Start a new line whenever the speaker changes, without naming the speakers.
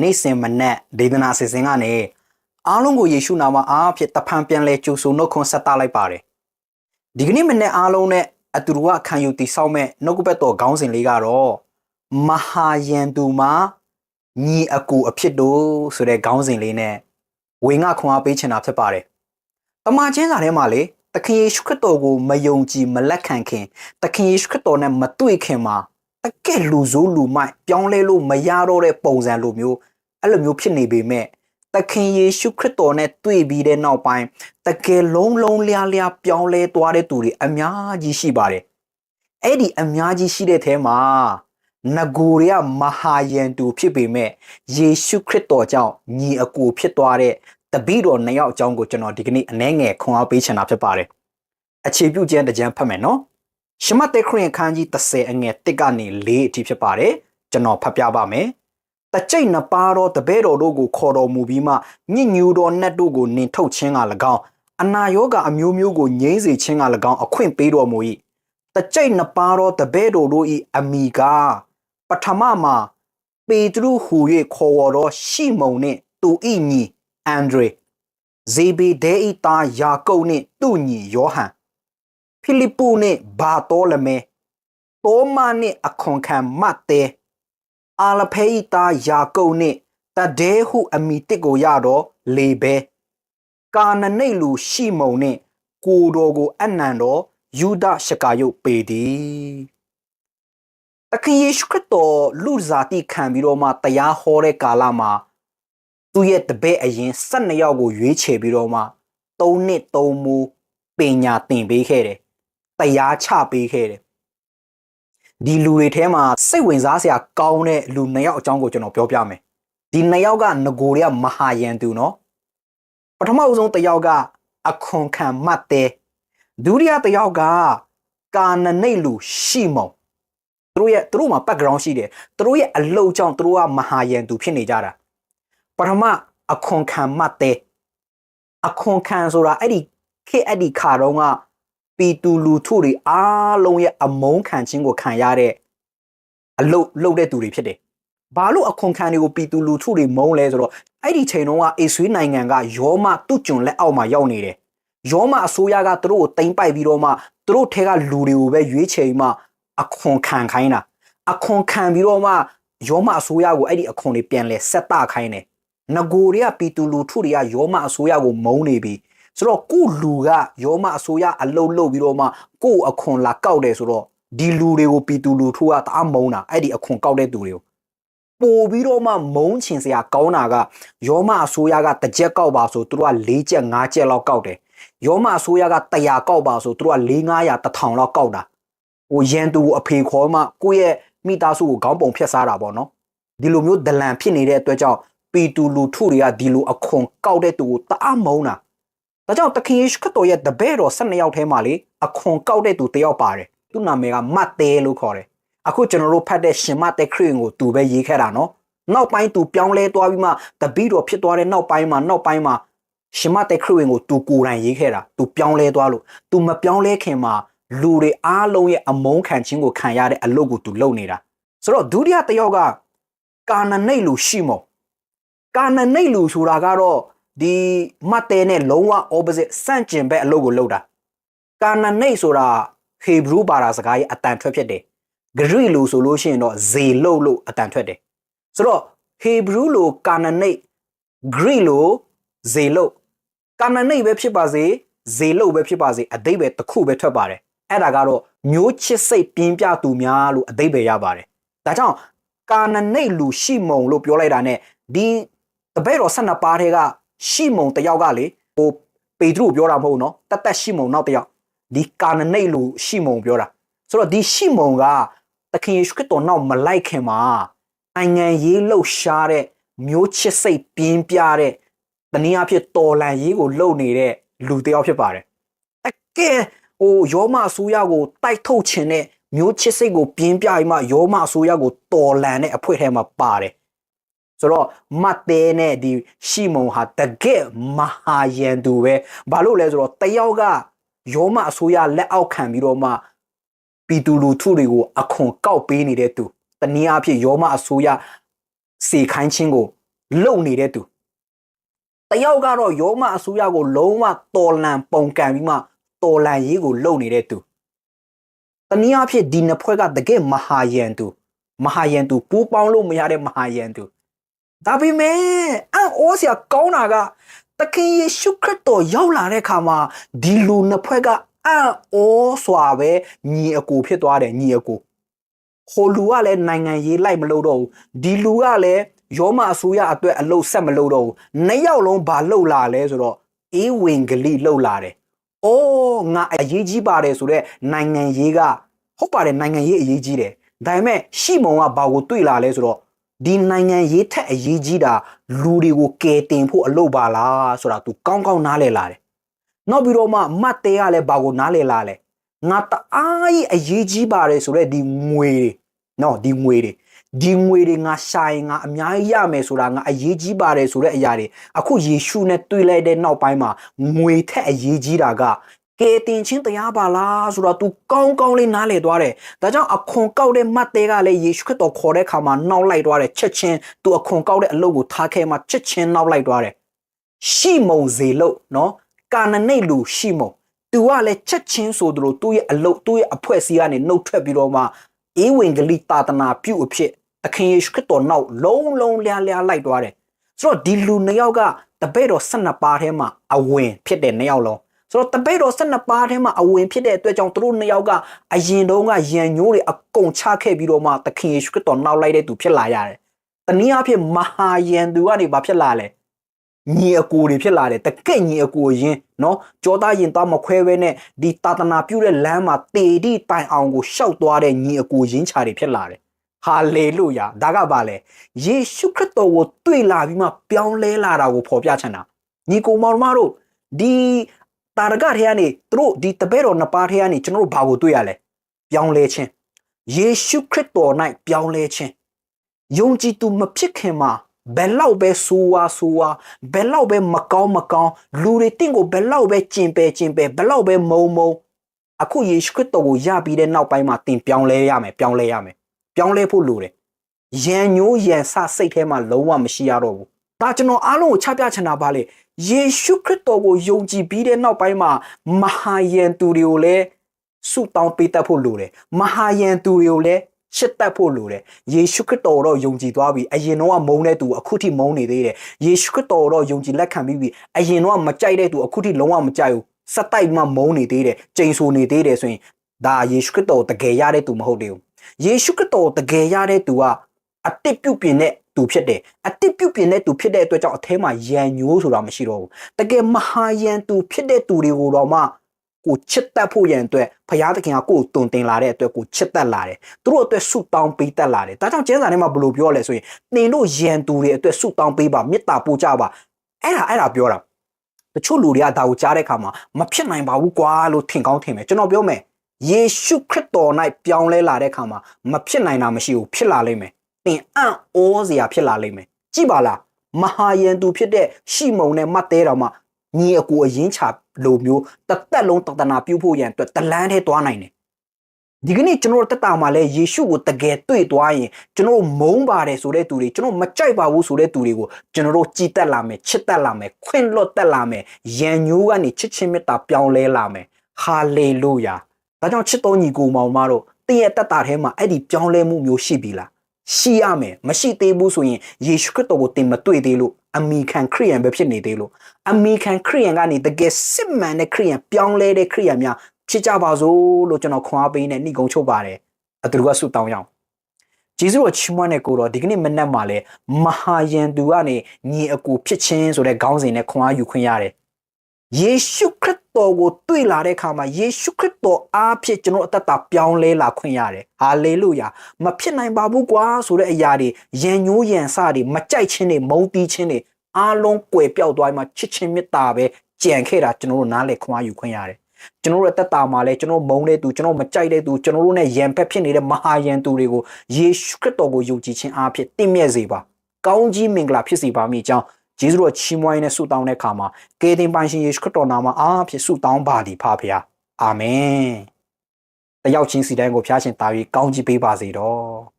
နေ့စဉ်မနက်ဒေသနာအစီအစဉ်ကနေအားလုံးကိုယေရှုနာမအားဖြင့်တဖန်ပြန်လဲကြိုဆိုနှုတ်ခွန်းဆက်သလိုက်ပါတယ်ဒီကနေ့မနေ့အားလုံးနဲ့အတူတူကခံယူတည်ဆောက်မဲ့နှုတ်ကပတ်တော်ခေါင်းစဉ်လေးကတော့မဟာယန်သူမှာညီအကူအဖြစ်တို့ဆိုတဲ့ခေါင်းစဉ်လေးနဲ့ဝေငှခွန်အားပေးချင်တာဖြစ်ပါတယ်တမန်ကျင်းစာထဲမှာလေသခင်ယေရှုခရစ်တော်ကိုမယုံကြည်မလက်ခံခင်သခင်ယေရှုခရစ်တော်နဲ့မတွေ့ခင်မှာတကယ်လူဆိုးလူမိုက်ပြောင်းလဲလို့မရတော့တဲ့ပုံစံလိုမျိုး အဲ့လိုမျိုးဖြစ်နေပေမဲ့သခင်ယေရှုခရစ်တော်နဲ့တွေ့ပြီးတဲ့နောက်ပိုင်းတကယ်လုံးလုံးလျားလျားပြောင်းလဲသွားတဲ့သူတွေအများကြီးရှိပါတယ်အဲ့ဒီအများကြီးရှိတဲ့ထဲမှာနဂိုတွေကမဟာယန်တူဖြစ်ပေမဲ့ယေရှုခရစ်တော်ကြောင့်ညီအကိုဖြစ်သွားတဲ့တပည့်တော်နှစ်ယောက်အကြောင်းကိုကျွန်တော်ဒီကနေ့အနည်းငယ်ခွန်အားပေးချင်တာဖြစ်ပါတယ်အခြေပြုခြင်းတစ်ကြံဖတ်မယ်နော်ရှမသက်ခရင်ခန်းကြီး30အငယ်1ကနေ4အထိဖြစ်ပါတယ်ကျွန်တော်ဖတ်ပြပါမယ် တကြိတ်နှစ်ပါးသောတပည့်တော်တို့ကိုခေါ်တော်မူပြီးမှညညူတော်နတ်တို့ကိုနင်ထုတ်ခြင်းက၎င်းအနာရောဂါအမျိုးမျိုးကိုငြိမ်းစေခြင်းက၎င်းအခွင့်ပေးတော်မူ၏တကြိတ်နှစ်ပါးသောတပည့်တော်တို့၏အမိကားပထမမှာပေတရုဟူ၍ခေါ်ဝေါ်သောရှီမုန်နှင့်သူ၏ညီအန်ဒရေဇေဘေဒဲ၏သားယာကုပ်နှင့်သူ့ညီယောဟန်ဖိလိပ္ပုနှင့်ဘာတောလမဲတောမနှင့်အခွန်ခံမတ်တဲ အာလဖေ၏သားယာကုပ်နှင့်တဒဲဟုအမိတစ်ကိုရတော့လေဘဲကာနနိတ်လူရှီမုန်နှင့်ကိုတော်ကိုအနံတော်ယူဒရှကာယုတ်ပေသည်တခင်ယေရှုခရစ်တော်လူစားတိခံပြီးတော့မှတရားဟောတဲ့ကာလမှာသူ့ရဲ့တပည့်အရင်12ယောက်ကိုရွေးချယ်ပြီးတော့မှ3နှစ်3မူပညာသင်ပေးခဲ့တယ်တရားချပေးခဲ့တယ် ဒီလူတွေထဲမှာစိတ်ဝင်စားစရာကောင်းတဲ့လူနှစ်ယောက်အကြောင်းကိုကျွန်တော်ပြောပြမယ်ဒီနှစ်ယောက်ကငကိုတွေကမဟာယန်သူနော်ပထမအဆုံးတစ်ယောက်ကအခွန်ခံမတ်တဲ့ဒုတိယတစ်ယောက်ကကာနနိတ်လူရှိမုံသူတို့ရဲ့သူတို့မှာ background ရှိတယ်သူတို့ရဲ့အလုပ်ကြောင့်သူတို့ကမဟာယန်သူဖြစ်နေကြတာပထမအခွန်ခံမတ်တဲ့အခွန်ခံဆိုတာအဲ့ဒီခေတ်အဲ့ဒီခါတုန်းက ပီတူလူထုတွေအားလုံးရဲ့အမုန်းခံခြင်းကိုခံရတဲ့အလုတ်လုတ်တဲ့သူတွေဖြစ်တယ်။ဘာလို့အခွန်ခံတွေကိုပီတူလူထုတွေမုန်းလဲဆိုတော့အဲ့ဒီချိန်တုန်းကအေဆွေးနိုင်ငံကယောမတုကျွန်းလက်အောက်မှာရောက်နေတယ်။ယောမအစိုးရကသူတို့ကိုတင်ပိုက်ပြီးတော့မှသူတို့ထဲကလူတွေကိုပဲရွေးချယ်ပြီးမှအခွန်ခံခိုင်းတာ။အခွန်ခံပြီးတော့မှယောမအစိုးရကိုအဲ့ဒီအခွန်တွေပြန်လဲဆက်တခိုင်းတယ်။ငကိုတွေကပီတူလူထုတွေကယောမအစိုးရကိုမုန်းနေပြီ ဆိုတော့ကိုလူကယောမအစိုးရအလုတ်လုတ်ပြီးတော့မှကိုအခွန်လာကောက်တယ်ဆိုတော့ဒီလူတွေကိုပီတူလူထုကတအားမုန်းတာအဲ့ဒီအခွန်ကောက်တဲ့သူတွေကိုပို့ပြီးတော့မှမုန်းချင်စရာကောင်းတာကယောမအစိုးရကတစ်ချက်ကောက်ပါဆိုသူတို့က၄ချက်၅ချက်လောက်ကောက်တယ်ယောမအစိုးရက100ကောက်ပါဆိုသူတို့က၄900 1000လောက်ကောက်တာဟိုရန်သူအဖေခေါ်မှကိုယ့်ရဲ့မိသားစုကိုခေါင်းပုံဖြတ်စားတာပေါ့နော်ဒီလိုမျိုးဒလန်ဖြစ်နေတဲ့အတွက်ကြောင့်ပီတူလူထုတွေကဒီလိုအခွန်ကောက်တဲ့သူကိုတအားမုန်းတာ ဒါကြောင့်တခင်ယေရှုခရစ်တော်ရဲ့တပည့်တော်12ယောက်ထဲမှာလေအခွန်ကောက်တဲ့သူတယောက်ပါတယ်သူ့နာမည်ကမတ်တဲလို့ခေါ်တယ်အခုကျွန်တော်တို့ဖတ်တဲ့ရှင်မတဲခရစ်ကိုသူပဲရေးခဲ့တာနော်နောက်ပိုင်းသူပြောင်းလဲသွားပြီးမှတပည့်တော်ဖြစ်သွားတဲ့နောက်ပိုင်းမှာနောက်ပိုင်းမှာရှင်မတဲခရစ်ကိုသူကိုယ်တိုင်ရေးခဲ့တာသူပြောင်းလဲသွားလို့သူမပြောင်းလဲခင်မှာလူတွေအားလုံးရဲ့အမုန်းခံခြင်းကိုခံရတဲ့အလုပ်ကိုသူလုပ်နေတာဆိုတော့ဒုတိယတယောက်ကကာနနိတ်လူရှိမောကာနနိတ်လူဆိုတာကတော့ ဒီမတ်တဲနဲ့လုံးဝ opposite စန့်ကျင်ဘက်အလုပ်ကိုလုပ်တာကာနနိတ်ဆိုတာဟေဘရူးဘာသာစကားရဲ့အတန်ထွက်ဖြစ်တယ်ဂရိလိုဆိုလို့ရှိရင်တော့ဇေလုတ်လို့အတန်ထွက်တယ်ဆိုတော့ဟေဘရူးလိုကာနနိတ်ဂရိလိုဇေလုတ်ကာနနိတ်ပဲဖြစ်ပါစေဇေလုတ်ပဲဖြစ်ပါစေအတိတ်ပဲတစ်ခုပဲထွက်ပါတယ်အဲ့ဒါကတော့မျိုးချစ်စိတ်ပြင်းပြသူများလို့အတိတ်ပဲရပါတယ်ဒါကြောင့်ကာနနိတ်လူရှိမုံလို့ပြောလိုက်တာ ਨੇ ဒီတပည့်တော်12ပါးထဲက ရှိမုံတယောက်ကလေဟိုပေတရုပြောတာမဟုတ်နော်တတ်တတ်ရှိမုံနောက်တယောက်ဒီကာနနိတ်လူရှိမုံပြောတာဆိုတော့ဒီရှိမုံကသခင်ယေရှုခရစ်တော်နောက်မလိုက်ခင်မှာနိုင်ငံရေးလှုပ်ရှားတဲ့မျိုးချစ်စိတ်ပြင်းပြတဲ့တနည်းအားဖြင့်တော်လန်ရေးကိုလှုပ်နေတဲ့လူတယောက်ဖြစ်ပါတယ်အကဲဟိုယောမအစိုးရကိုတိုက်ထုတ်ခြင်းနဲ့မျိုးချစ်စိတ်ကိုပြင်းပြပြီးမှယောမအစိုးရကိုတော်လန်တဲ့အဖွဲ့ထဲမှာပါတယ် ဆိုတော့မတ်တဲနဲ့ဒီရှီမုံဟာတကယ်မဟာယန်သူပဲဘာလို့လဲဆိုတော့တယောက်ကယောမအစိုးရလက်အောက်ခံပြီးတော့မှပီတူလူထုတွေကိုအခွန်ကောက်ပေးနေတဲ့သူတနည်းအားဖြင့်ယောမအစိုးရစေခိုင်းခြင်းကိုလုံနေတဲ့သူတယောက်ကတော့ယောမအစိုးရကိုလုံးဝတော်လန်ပုံကန်ပြီးမှတော်လန်ရေးကိုလုံနေတဲ့သူတနည်းအားဖြင့်ဒီနှစ်ဖွဲ့ကတကယ်မဟာယန်သူမဟာယန်သူပူးပေါင်းလို့မရတဲ့မဟာယန်သူ ဒါပေမဲ့အံ့ဩစရာကောင်းတာကတခင်ယေရှုခရစ်တော်ရောက်လာတဲ့အခါမှာဒီလူနှစ်ဖွဲ့ကအံ့ဩစွာပဲညီအကိုဖြစ်သွားတယ်ညီအကိုဟိုလူကလည်းနိုင်ငံရေးလိုက်မလို့တော့ဘူးဒီလူကလည်းယောမအစိုးရအတွက်အလုတ်ဆက်မလို့တော့ဘူးနှစ်ယောက်လုံးဘာလှုပ်လာလဲဆိုတော့အေးဝင်ဂလိလှုပ်လာတယ်။အိုးငါအရေးကြီးပါတယ်ဆိုတော့နိုင်ငံရေးကဟုတ်ပါတယ်နိုင်ငံရေးအရေးကြီးတယ်။ဒါပေမဲ့ရှီမုံကဘာကိုတွေ့လာလဲဆိုတော့ ဒီနိုင်ငံရေးထက်အရေးကြီးတာလူတွေကိုကယ်တင်ဖို့အလုပ်ပါလားဆိုတာ तू ကောင်းကောင်းနားလည်လာတယ်။နောက်ပြီးတော့မှမတ်တဲကလည်းဘာကိုနားလည်လာလဲ။ငါတအားကြီးအရေးကြီးပါတယ်ဆိုတော့ဒီငွေတွေနော်ဒီငွေတွေဒီငွေတွေငါရှာရင်ငါအများကြီးရမယ်ဆိုတာငါအရေးကြီးပါတယ်ဆိုတဲ့အရာတွေအခုယေရှုနဲ့တွေ့လိုက်တဲ့နောက်ပိုင်းမှာငွေထက်အရေးကြီးတာက ကဲတင်ချင်းတရားပါလားဆိုတော့ तू ကောင်းကောင်းလေးနားလည်သွားတယ်။ဒါကြောင့်အခွန်ကောက်တဲ့မတ်တဲကလည်းယေရှုခရစ်တော်ခေါ်တဲ့အခါမှာနောက်လိုက်သွားတယ်ချက်ချင်း तू အခွန်ကောက်တဲ့အလုပ်ကိုထားခဲ့မှချက်ချင်းနောက်လိုက်သွားတယ်။ရှီမုံဇေလုတ်နော်ကာနနိတ်လူရှီမုံ तू ကလည်းချက်ချင်းဆိုသလိုသူ့ရဲ့အလုပ်သူ့ရဲ့အဖွဲ့အစည်းကနေနှုတ်ထွက်ပြီးတော့မှအေးဝင်ဂလိတာတနာပြုတ်အဖြစ်သခင်ယေရှုခရစ်တော်နောက်လုံးလုံးလျားလျားလိုက်သွားတယ်ဆိုတော့ဒီလူနှစ်ယောက်ကတပည့်တော်12ပါးထဲမှာအဝင်ဖြစ်တဲ့နှစ်ယောက်လုံး ဆိုတော့တပိတ်တော်12ပါးထဲမှာအဝင်ဖြစ်တဲ့အတွက်ကြောင့်သူတို့နှစ်ယောက်ကအရင်တုန်းကယံညိုးတွေအကုန်ချခဲ့ပြီးတော့မှသခင်ယေရှုခရစ်တော်နောက်လိုက်တဲ့သူဖြစ်လာရတယ်။တနည်းအားဖြင့်မဟာယံသူကနေဘာဖြစ်လာလဲ။ညီအကိုတွေဖြစ်လာတယ်တကက်ညီအကိုရင်နော်ကြောသားရင်သားမခွဲဘဲနဲ့ဒီတာသနာပြုတဲ့လမ်းမှာတေတိတိုင်အောင်ကိုရှောက်သွားတဲ့ညီအကိုရင်းချာတွေဖြစ်လာတယ်ဟာလေလုယာဒါကဘာလဲယေရှုခရစ်တော်ကိုတွေ့လာပြီးမှပြောင်းလဲလာတာကိုဖော်ပြချင်တာညီကိုမောင်မတို့ဒီ တာရကထဲကနေသူတို့ဒီတပည့်တော်နှစ်ပါးထဲကနေကျွန်တော်တို့ဘာကိုတွေ့ရလဲပြောင်းလဲခြင်းယေရှုခရစ်တော်၌ပြောင်းလဲခြင်းယုံကြည်သူမဖြစ်ခင်မှာဘယ်လောက်ပဲဆိုးဝါဆိုးဝါဘယ်လောက်ပဲမကောင်းမကောင်းလူတွေတင့်ကိုဘယ်လောက်ပဲကျင်ပယ်ကျင်ပယ်ဘယ်လောက်ပဲမုံမုံအခုယေရှုခရစ်တော်ကိုယပြီးတဲ့နောက်ပိုင်းမှာတင်ပြောင်းလဲရမယ်ပြောင်းလဲရမယ်ပြောင်းလဲဖို့လိုတယ်။ရန်ညိုးရန်ဆစိတ်ထဲမှာလုံးဝမရှိရတော့ဘူး။ဒါကျွန်တော်အားလုံးကိုချပြချင်တာပါလေ။ ယေရှုခရစ်တော်ကိုယုံကြည်ပြီးတဲ့နောက်ပိုင်းမှာမဟာယန်သူတွေကိုလည်းဆုတောင်းပေးတတ်ဖို့လိုတယ်။မဟာယန်သူတွေကိုလည်းချစ်တတ်ဖို့လိုတယ်။ယေရှုခရစ်တော်တော့ယုံကြည်သွားပြီ။အရင်တော့မုန်းတဲ့သူအခုထိမုန်းနေသေးတယ်။ယေရှုခရစ်တော်တော့ယုံကြည်လက်ခံပြီးပြီ။အရင်တော့မကြိုက်တဲ့သူအခုထိလုံးဝမကြိုက်ဘူး။စက်တိုက်မှမုန်းနေသေးတယ်။ကြိမ်ဆူနေသေးတယ်ဆိုရင်ဒါယေရှုခရစ်တော်တကယ်ရတဲ့သူမဟုတ်သေးဘူးယေရှုခရစ်တော်တကယ်ရတဲ့သူက အတစ်ပြုတ်ပြင်တဲ့သူဖြစ်တယ်အတစ်ပြုတ်ပြင်တဲ့သူဖြစ်တဲ့အတွက်ကြောင့်အထဲမှာယံညိုးဆိုတာမရှိတော့ဘူးတကယ်မဟာယံသူဖြစ်တဲ့သူတွေကိုတော့မှကိုချစ်တတ်ဖို့ရန်အတွက်ဖရာသခင်ကကိုယ်တုံတင်လာတဲ့အတွက်ကိုချစ်တတ်လာတယ်သူတို့အတွက်ဆုတောင်းပေးတတ်လာတယ်ဒါကြောင့်ကျမ်းစာထဲမှာဘယ်လိုပြောလဲဆိုရင်နှင်တို့ယံသူတွေအတွက်ဆုတောင်းပေးပါမေတ္တာပို့ကြပါအဲ့ဒါအဲ့ဒါပြောတာတချို့လူတွေကဒါကိုကြားတဲ့အခါမှာမဖြစ်နိုင်ပါဘူးကွာလို့ထင်ကောင်းထင်မယ်ကျွန်တော်ပြောမယ်ယေရှုခရစ်တော်၌ပြောင်းလဲလာတဲ့အခါမှာမဖြစ်နိုင်တာမရှိဘူးဖြစ်လာလိမ့်မယ်။သ င်အံ့ဩစရာဖြစ်လာလိမ့်မယ်။ကြည့်ပါလားမဟာယန်သူဖြစ်တဲ့ရှီမုန်နဲ့မတ်တဲတော်မှာညီအကိုအရင်ချလိုမျိုးတသက်လုံးတတနာပြုဖို့ရန်အတွက်တလန်းထဲသွားနိုင်တယ်။ဒီကနေ့ကျွန်တော်တက်တာမှာလဲယေရှုကိုတကယ်တွေ့သွားရင်ကျွန်တော်မုန်းပါတယ်ဆိုတဲ့သူတွေကျွန်တော်မကြိုက်ပါဘူးဆိုတဲ့သူတွေကိုကျွန်တော်တို့ကြည်တက်လာမယ်ချစ်တက်လာမယ်ခွင့်လွတ်တက်လာမယ်ယံညိုးကနေချစ်ချင်းမေတ္တာပြောင်းလဲလာမယ်ဟာလေလုယာ။ဒါကြောင့်ချစ်တော်ညီကိုမောင်မတို့တင်းရဲ့တက်တာထဲမှာအဲ့ဒီပြောင်းလဲမှုမျိုးရှိပြီလား။ ရှိရမယ်။မရှိသေးဘူးဆိုရင်ယေရှုခရစ်တော်ကိုတင်မတွေ့သေးလို့အမိခံခရိယန်ပဲဖြစ်နေသေးလို့အမိခံခရိယန်ကနေတကယ်စစ်မှန်တဲ့ခရိယန်ပြောင်းလဲတဲ့ခရိယန်များဖြစ်ကြပါစို့လို့ကျွန်တော်ခွန်အားပေးနေနှိကုံချုပ်ပါတယ်။အတူတူကဆုတောင်းရအောင်။ဂျေဇုတော်ချီးမွမ်းတဲ့ကိုတော့ဒီကနေ့မနက်မှာလဲမဟာယန်သူကနေညီအကူဖြစ်ခြင်းဆိုတဲ့ခေါင်းစဉ်နဲ့ခွန်အားယူခွင့်ရတယ် ယေရှုခရစ်တော်ကိုတွေ့လာတဲ့အခါမှာယေရှုခရစ်တော်အားဖြင့်ကျွန်တော်အသက်တာပြောင်းလဲလာခွင့်ရတယ်ဟာလေလုယာမဖြစ်နိုင်ပါဘူးကွာဆိုတဲ့အရာတွေယဉ်ညိုးယဉ်စတွေမကြိုက်ခြင်းတွေမုန်းတီးခြင်းတွေအားလုံးကွယ်ပြောက်သွားမှချစ်ချင်းမေတ္တာပဲကြံခဲ့တာကျွန်တော်တို့နားလည်ခွင့်ယူခွင့်ရတယ်ကျွန်တော်တို့တက်တာမှာလဲကျွန်တော်မုန်းတဲ့သူကျွန်တော်မကြိုက်တဲ့သူကျွန်တော်တို့ ਨੇ ယံဖက်ဖြစ်နေတဲ့မဟာယံသူတွေကိုယေရှုခရစ်တော်ကိုယုံကြည်ခြင်းအားဖြင့်တင့်မြတ်စေပါကောင်းကြီးမင်္ဂလာဖြစ်စေပါမိကြောင်း ယေရှုတော်ချီးမွမ်းနဲ့ဆုတောင်းတဲ့အခါမှာကယ်တင်ပိုင်ရှင်ယေရှုခရစ်တော်နာမအားဖြင့်ဆုတောင်းပါသည်ဖပါဗျာအာမင်တယောက်ချင်းစီတိုင်းကိုဖျားရှင်တာပြီးကောင်းချီးပေးပါစေတော့